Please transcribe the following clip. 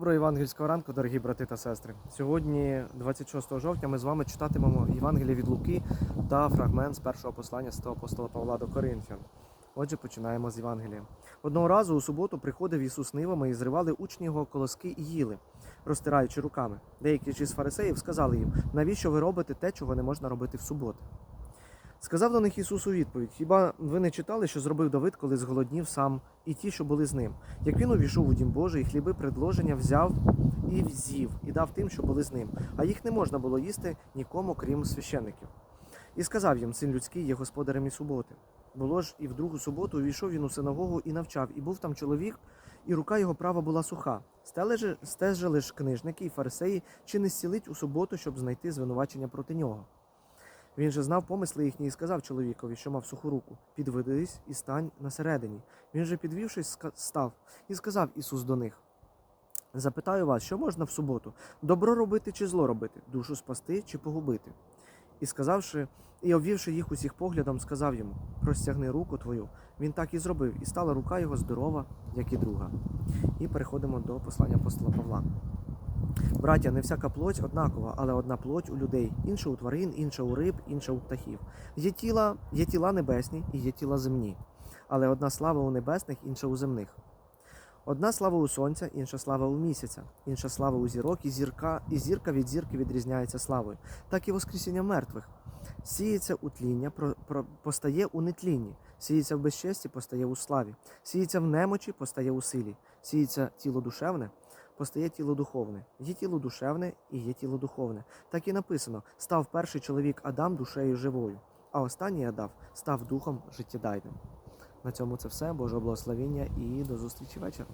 Доброго євангельського ранку, дорогі брати та сестри. Сьогодні, 26 жовтня, ми з вами читатимемо Євангеліє від Луки та фрагмент з першого послання святого апостола Павла до Коринфян. Отже, починаємо з Євангелія. Одного разу у суботу приходив Ісус нивами і зривали учні його колоски і їли, розтираючи руками. Деякі ж із фарисеїв сказали їм, навіщо ви робите те, чого не можна робити в суботу? Сказав до них Ісус у відповідь: Хіба ви не читали, що зробив Давид, коли зголоднів сам, і ті, що були з ним? Як він увійшов у дім Божий, хліби предложення взяв і взів, і дав тим, що були з ним, а їх не можна було їсти нікому, крім священиків. І сказав їм, син людський є господарем і суботи. Було ж і в другу суботу увійшов він у синагогу і навчав, і був там чоловік, і рука його права була суха. Стежили ж книжники і фарисеї, чи не зцілить у суботу, щоб знайти звинувачення проти нього. Він же знав помисли їхні і сказав чоловікові, що мав суху руку: підведись і стань на середині. Він же, підвівшись, став і сказав Ісус до них: Запитаю вас, що можна в суботу? Добро робити чи зло робити, душу спасти чи погубити? І сказавши, і обвівши їх усіх поглядом, сказав йому: Простягни руку твою. Він так і зробив, і стала рука його здорова, як і друга. І переходимо до послання апостола Павла. Браття, не всяка плоть однакова, але одна плоть у людей, інша у тварин, інша у риб, інша у птахів. Є тіла, є тіла небесні і є тіла земні, але одна слава у небесних, інша у земних. Одна слава у сонця, інша слава у місяця, інша слава у зірок, і зірка, і зірка від зірки відрізняється славою, так і воскресіння мертвих. Сіється у тління, про, про, постає у нетлінні, сіється в безчесті, постає у славі, сіється в немочі, постає у силі, сіється тіло душевне, постає тіло духовне. Є тіло душевне і є тіло духовне. Так і написано: став перший чоловік Адам душею живою, а останній Адам став духом життєдайним. На цьому це все. Божого благословення і до зустрічі вечором.